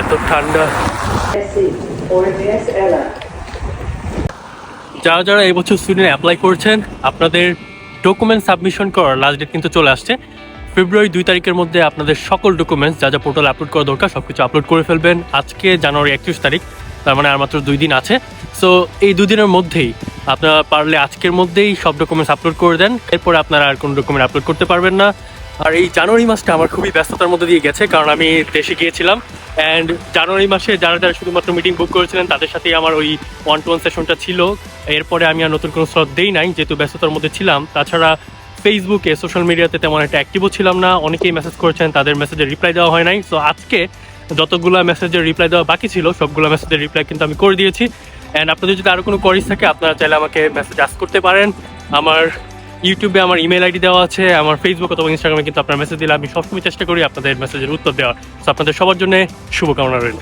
এত ঠান্ডা. যারা যারা এই বছর স্টুডেন্ট অ্যাপ্লাই করছেন, আপনাদের ডকুমেন্ট সাবমিশন করার লাস্ট ডেট কিন্তু চলে আসছে। ফেব্রুয়ারি দুই তারিখের মধ্যে আপনাদের সকল ডকুমেন্টস যা যা পোর্টাল আপলোড করা দরকার সব কিছু আপলোড করে ফেলবেন। আজকে জানুয়ারি একত্রিশ তারিখ, তার মানে আর মাত্র দুই দিন আছে। সো এই দুই দিনের মধ্যেই আপনারা পারলে আজকের মধ্যেই সব ডকুমেন্টস আপলোড করে দেন। এরপরে আপনারা আর কোনো ডকুমেন্ট আপলোড করতে পারবেন না। আর এই জানুয়ারি মাসটা আমার খুবই ব্যস্ততার মধ্যে দিয়ে গেছে, কারণ আমি দেশে গিয়েছিলাম। অ্যান্ড জানুয়ারি মাসে যারা যারা শুধুমাত্র মিটিং বুক করেছিলেন, তাদের সাথেই আমার ওই ওয়ান টু ওয়ান সেশনটা ছিল। এরপরে আমি আর নতুন কোনো স্লট দেই নাই, যেহেতু ব্যস্ততার মধ্যে ছিলাম। তাছাড়া ফেসবুকে সোশ্যাল মিডিয়াতে তেমন একটা অ্যাক্টিভও ছিলাম না। অনেকেই মেসেজ করেছেন, তাদের মেসেজের রিপ্লাই দেওয়া হয় নাই। সো আজকে যতগুলো মেসেজের রিপ্লাই দেওয়া বাকি ছিল, সবগুলো মেসেজের রিপ্লাই কিন্তু আমি করে দিয়েছি। অ্যান্ড আপনাদের যদি আরও কোনো কোয়ারিজ থাকে, আপনারা চাইলে আমাকে মেসেজ আস করতে পারেন। আমার ইউটিউবে আমার ইমেল আইডি দেওয়া আছে, আমার ফেসবুক অথবা ইনস্টাগ্রামে কিন্তু আপনার মেসেজ দিলে আমি সবসময় চেষ্টা করি আপনাদের মেসেজের উত্তর দেওয়ার। আপনাদের সবার জন্য শুভকামনা রইল।